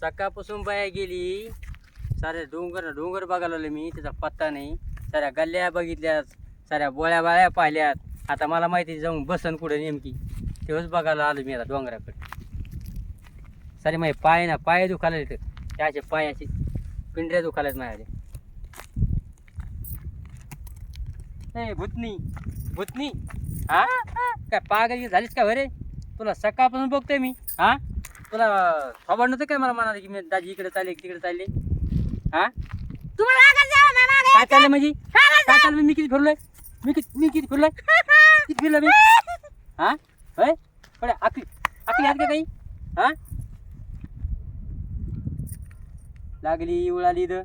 सकाळपासून बाया गेली. साऱ्या डोंगर डोंगर बघायला लागलो मी त्याचा पत्ता नाही. साऱ्या गल्ल्या बघितल्यात साऱ्या बोळ्या बाळ्या पाहिल्यात. आता मला माहिती जाऊन बसन कुठे नेमकी. तेव्हाच बघायला आलो मी आता डोंगराकडे. सारे माझे पाय ना पाय दुखायला येतं त्याचे पायाचे पिंढऱ्या दुखायलाच माझ्या नाही भूतनी भूतनी. हा? काय पागल झालीस का बरे? तुला सकाळपासून बघतोय मी हा? तुला खबर नव्हतं काय मला म्हणाले की मी दाजी इकडे चालले तिकडे चालले? हा? तुम्हाला जावं, मागं काय चाललं म्हणजे? काय चाललं मी किती फिरलोय? मी किती मी किती फिरलोय? किती फिरलो मी? हा? होय? बरं आकली आकली आहेत का काही हा? लागली उळाली इथं.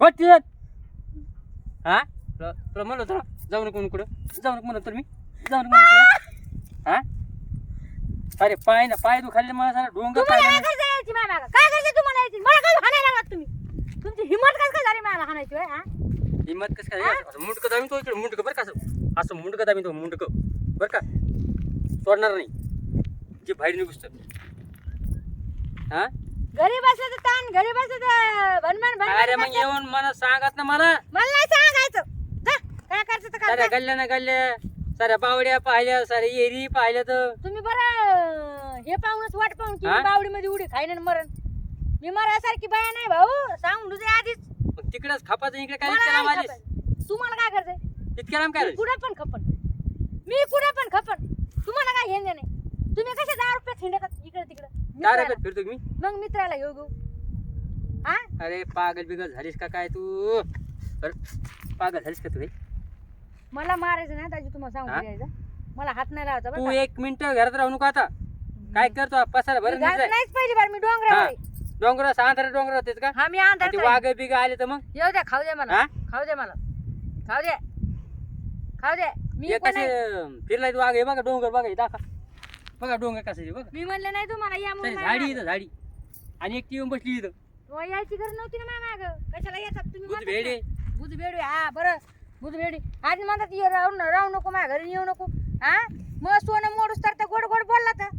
हो तिथं. हा? तुला तुला म्हणलं होतं ना जाऊ नको म्हणून कुठं? जाऊ नको म्हणत तर मी? जाऊ नको तुला हा? अरे पाय ना पाय दुखायले मला सारा डोंगर तुम्हाला पाय काय करायचं यायची माझ्या मागं? काय करायचं तुम्हाला यायची? मला काय हाणायला लागलात तुम्ही? तुमची हिंमत काय काय झाली मला हाणायची होय, हा? हिंमत कसं काय? असं मुंडकं दाबीन तो इकडे मुंडकं बरं का असं असं मुंडकं दाबीन तो मुंडकं. बरं का? सोडणार नाही. जे बाहेर निघूस तर. हा? घरी बसायचं ताण घरी भनभन भनभन अरे मग. येऊन मला सांगत ना मला. मला नाही सांगायचं. जा काय करायचं तर साऱ्या. गल्ल्या ना गल्ल्या साऱ्या बावड्या पाहिल्या साऱ्या एरी पाहिल्या तर. तुम्ही बरं हे पाहूनच वाट पाहून की हा? बावडी मध्ये उडी खाईन आणि मरण. मी मरासारखी बाया नाही भाऊ. सांगून तुझे आधीच. मग तिकडेच खापाचं इकडे काय मला इतक्या लांब नाही आलीस खपत. तुम्हाला काय करायचंय इतक्या लांब काय मी आलीस? कुठं पण खपन. मी कुठं पण खपन. तुम्हाला काय घेणं नाही तुम्ही कसे दहा रुपये थिंडतात इकडे तिकडे? काय फिरतो मी? मग मित्राला घेऊ घेऊ हा? अरे पागल बिगल झालीस का काय तू? अरे, पागल झालीस का तू हे? मला मारायचं नाही दाजी तुम्हाला हा? सांगून द्यायचं. मला हात नाही लावायचा बरं तू का? एक मिनिट घरात राहू नको आता. काय करतो? पसारा घरात नाही नाहीच पाहिजे बरं मी डोंगरावर डोंगर सांगता डोंगर होतेस का? हा मी ते वाघ बिग आले तर मग? येऊ द्या खाऊ द्या मला. हा? खाऊ द्या मला. खाऊ द्या. खाऊ द्या. मी हे कसे फिरलाय वाघ हे बघा डोंगर बघा हे दाखवा. बघा डोंगर कसे बघा. मी म्हणले नाही तुम्हाला या सरी म्हणून झाडी इथं झाडी. आणि एक येऊन बसली इथं. व यायची गरज नव्हती ना माझ्या माग. कशाला येतात तुम्ही बुध म्हणतात भेडे. ना. बुध भेडू हा बरं. बुध भेडी. आज म्हणतात ये राहू न- राहू नको माझ्या घरी येऊ नको. हा? मग सोनं मोडूस तर ते गोड गोड बोलला तर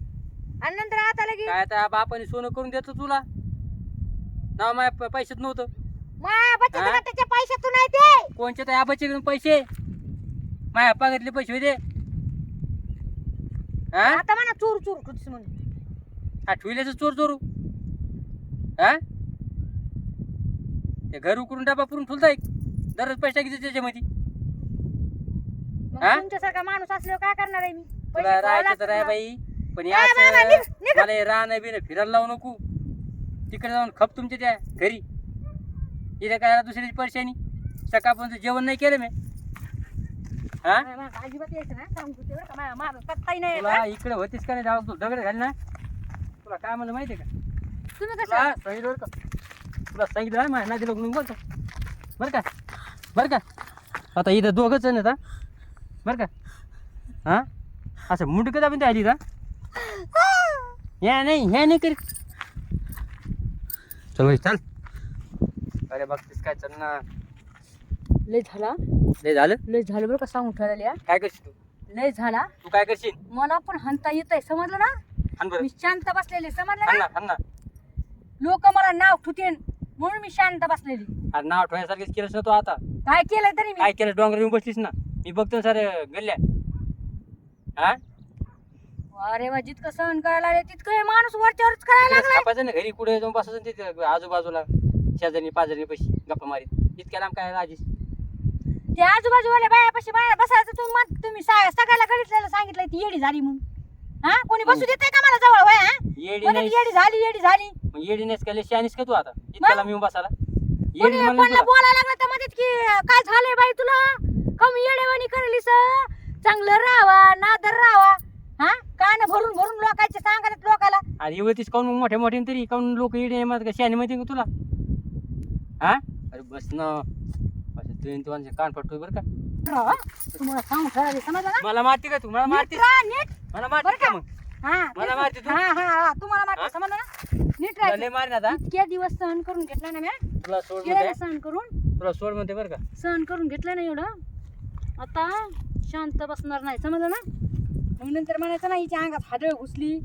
आणि नंतर आता लगे काय आता बापाने सोनं करून देतो तुला? नाव माझ्या पैशात नव्हतं. माया बचत हा? गटाच्या पैशातून आहे ते. कोणच्या त्या आबाचे पैसे? माझ्या पगातले पैसे होते. हा? आता म्हणा चूर चूर कुठस म्हणून. ठुल्याचं चोर चोरू. हा? ते घर उकरून डबा पुरून ठुलता एक. दररोज पैसा किती त्याच्यामध्ये. मग हा? तुमच्यासारखा माणूस असल्यावर काय करणार आहे मी? पैसे तुला खावं राहायचं तर लागतात आहे ना. बाई. पण हे हा, बाबा, असं निघ, निघ. मला हे राहणं बिन फिरायला लावू नको. तिकडे जाऊन खप तुमच्या त्या घरी. इथे काय दुसऱ्याची परेशानी सकाळपर्यंत जेवण नाही केलं मी. हा? माझ्या मागं अजिबात यायचं ना सांगतो ते बरं का? नाही तुला इकडे होतीस का नाही जाऊ? तू दगड घाल ना. तुला काय म्हणलं माहितीये का? तुम्ही कसं तुला सांगितलं बरं का? तुला सांगितलं ना माझ्या नादी म्हणून बोलतो. बरं का? बरं का? आता इथं दोघंच आहे ना आता बरं का? हा? असं मुंडकं दाबून आली का या नाही ह्या नाही करी चल अरे बघतीस काय चल ना लय झाला. लय झालं? लय झालं बरं का सांगून ठेवलेल्या काय करशील तू? लय झाला. तू काय करशील? मला पण हंता येत आहे समजलं ना? हान बरं. मी शांत बसलेले समजलं ना? ना लोक मला नाव ठुतेन म्हणून मी शांत बसलेली. अरे नाव ठेवायसारखंच केलंस ना तू आता. काय केलंय तरी मी? काय केलं डोंगर येऊन बसलीस ना. मी बघतो ना सारे गल्ल्या. हा अरे वा जितकं सहन करायला लागले तितकं हे माणूस वरच्यावरच करायला लागलाय. कापायचं ना घरी कुठे जाऊन बसायचं ना तिथे आजूबाजूला शेजारी पाजारी पैसे गप्पा मारीत. इतक्या लांब काय राजीस ते आजूबाजूवाल्या बायापाशी बाया बसायचं तुम्ही मग तुम्ही सा- सगळ्याला गणितलेलं सांगितलंय ती येडी झाली म्हणून. हा? कोणी बसू देते का मला जवळ? वय हा? येडी नाही येडी झाली येडी झाली. मग येडी नाहीस का शहाणीस का तू आता? इतक्या लांब येऊन बसायला? येडी कोणी म्हणलं कोणाला तुला. बोलायला लागलं तर म्हणतात की काय झालंय बाई तुला? कमी येडेवाणी करलीस चांगलं राहावा नादर राहावा. भरून भरून लोकांचे सांगतात लोकाला. अरे एवढीच काऊन मोठ्या मोठ्या तरी काऊन लोक येडी म्हणत का शहाणी माहिती का तुला? हा? अरे बस ना. असं दोन कान पडतोय बरं का? हा, तुम्हाला सांगू ठेवायला समजलं ना? मला मारते का तू? मला नीट मारते राहा, नीट. मला बरं का? का मग? हा मला मारते तू? हा हा हा. तुम्हाला मारते? समजलं ना? नीट तुला राहायचं. लय मारेन आता इतक्या दिवस सहन करून घेतला ना मी तुला सोड केलं म्हणते. सहन करून. तुला सोड म्हणते बरं का? सहन करून घेतलं ना एवढं. आता शांत बसणार नाही समजलं ना? मग नंतर म्हणायचं ना हिच्या अंगात हाडळ घुसली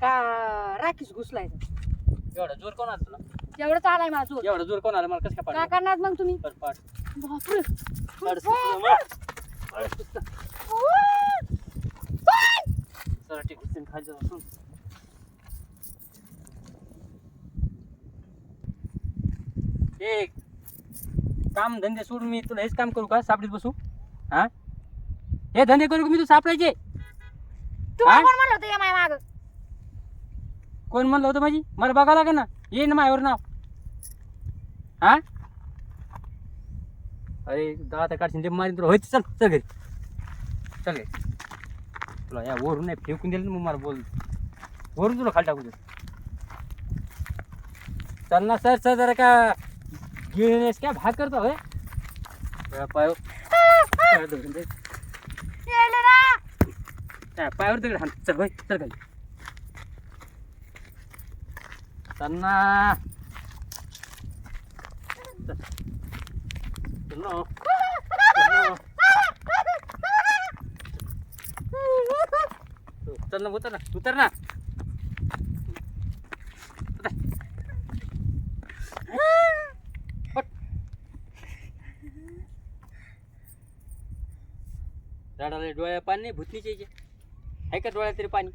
का राखीच घुसलायचं एवढा जोर कोण आला तुला एवढंच आलाय माझा जोर एवढा जोर कोण आला मला कसं काय काय पाडलं करणार मग तुम्ही बरं, पाड. बापरे. पाड सुटलं मग. पाड सुटलं. चला, ठीक आहे, खाली जाऊ. सुन. एक काम धंदे सोडून मी तुला हेच काम करू का सापडीत बसू हा हे धंदे करू का मी तू सापडायचे तुम्हाला हा? कोण म्हणलं होतं या माय माग कोण म्हणलं होतं माझी? मला बघावं लागेल ना. ये ना माझ्यावर नाव. हा? अरे दहा तर काढशील. ते मारीन तुला. होय चल चल घरी. चल घरी. तुला या वरून नाही फेकून दिलं ना मग मला बोल. वरून तुला खाली टाकू दे चल ना सर सर जरा का गिळणेस काय भाग करतो होय? त्या पायावर पायावर धरून चल भाई चल खाली. त्यांना ना चल. ना. उतर ना. उतर. ना झाडाला डोळ्या पाणी नाही आहे का डोळ्यात तरी पाणी?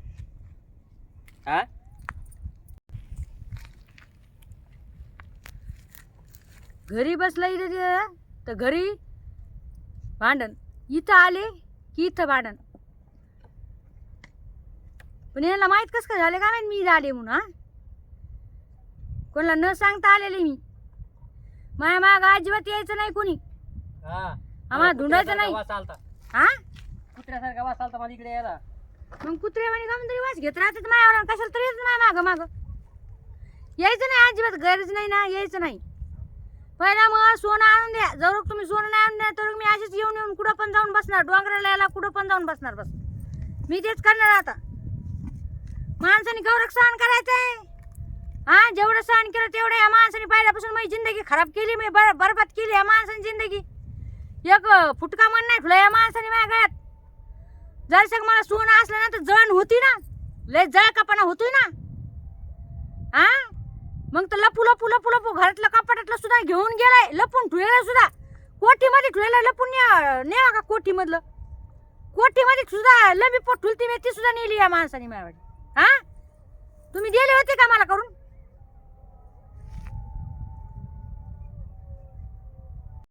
हा? घरी बसला इथे ते- तर घरी? भांडण. इथं आले की इथं भांडण. पण याला माहीत कस काय झाले? का माहीत मी आले म्हणून हा? कोणाला न सांगता आलेले मी. माया माग अजिबात यायचं नाही कोणी. हा. आम्हाला धुंडायचं नाही. हा? कुत्र्यासारखा वास आलता मला इकडे यायला. मग कुत्रे म्हणे का तरी वास घेत राहतात मायावर कशाला तरी येत नाही माग माग? यायचं नाही अजिबात गरज नाही ना यायचं नाही. पहिला मग सोनं आणून द्या जर तुम्ही सोनं नाही आणून द्या तर मी अशीच येऊन येऊन कुठं पण जाऊन बसणार डोंगराला यायला कुठं पण जाऊन बसणार बस. मी तेच करणार आता. माणसाने गौरव सहन करायचंय. हा जेवढं सहन केलं तेवढं या माणसाने पहिल्यापासून माझी जिंदगी खराब केली मी बर बरबाद केली या माणसाने जिंदगी. एक फुटका मन नाही ठुला या माणसाने माझ्या गळ्यात. जर सग मला सोनं असलं ना तर जळण होती ना. लय जळ कपाना होतोय ना. हा मग तर लपू लपू लपू लपू घरातलं कपाटातलं सुद्धा घेऊन गेलाय. लपून ठेवलेलं सुद्धा. कोठीमध्ये ठेवलेलं लपून नेवा का कोठीमधलं? कोठीमध्ये सुद्धा लंबी पोट ठुलती मी ती सुद्धा नेली या माणसाने माझ्याकडे हा तुम्ही दिले होते का मला करून?